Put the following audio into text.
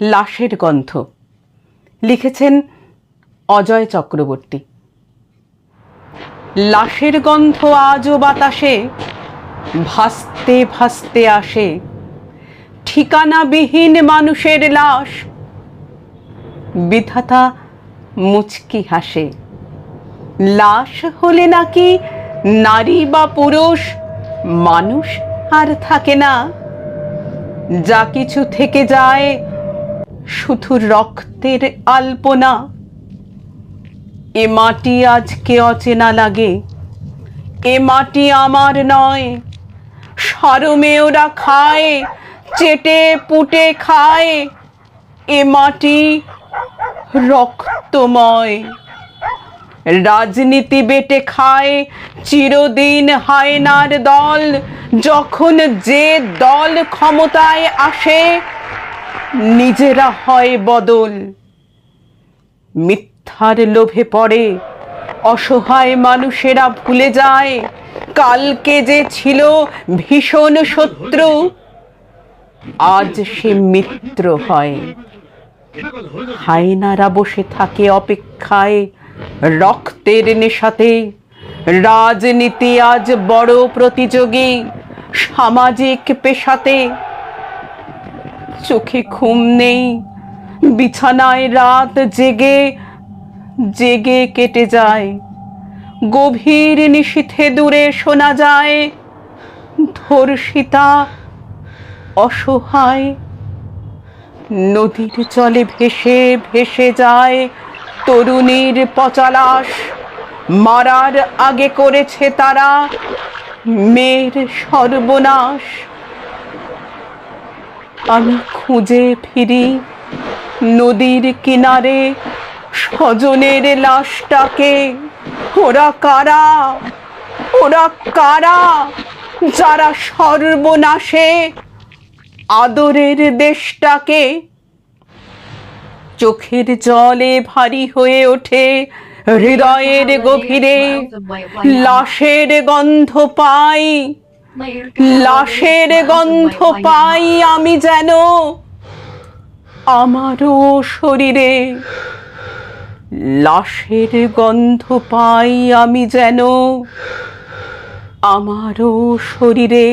লাশের গন্ধ। লিখেছেন অজয় চক্রবর্তী। লাশের গন্ধ আজও বাতাসে, ভাসতে ভাসতে আসে। ঠিকানাবিহীন মানুষের লাশ, বিধাতা মুচকি হাসে। লাশ হলে নাকি নারী বা পুরুষ, মানুষ আর থাকে না। যা কিছু থেকে যায় শুধু রক্তের আলপনা। এ মাটি আজকে অচেনা লাগে। এ মাটি আমার নয়। সরমে ওরা খায় চেটে পুটে খায়। এ মাটি রক্তময়। রাজনীতি বেটে খায়, চিরদিন হায়নার দল। যখন যে দল ক্ষমতায় আসে নিজেরা হয় বদল। মিথ্যার লোভে পড়ে, অসহায় মানুষেরা ভুলে যায়। কালকে যে ছিল ভীষণ শত্রু, আজ সে মিত্র হয়। হায়নারা বসে থাকে অপেক্ষায়, রক্তের নেশাতে। রাজনীতি আজ বড় প্রতিযোগী, সামাজিক পেশাতে। চোখে ঘুম নেই। বিছানায় রাত জেগে জেগে কেটে যায়। গভীর নিশীথে দূরে শোনা যায়, ধর্ষিতা অসহায়। নদীর চলে ভেসে ভেসে যায় তরুণীর পচালাস মারার আগে করেছে তারা মেয়ের সর্বনাশ। আমি খুঁজে ফিরি। নদীর কিনারে স্বজনের লাশটাকে। ওরা কারা? ওরা কারা? যারা সর্বনাশে আদরের দেশটাকে। চোখের জলে ভারী হয়ে ওঠে হৃদয়ের গভীরে। লাশের গন্ধ পাই। লাশের গন্ধ পাই আমি যেন আমারও শরীরে। লাশের গন্ধ পাই আমি যেন আমারও শরীরে।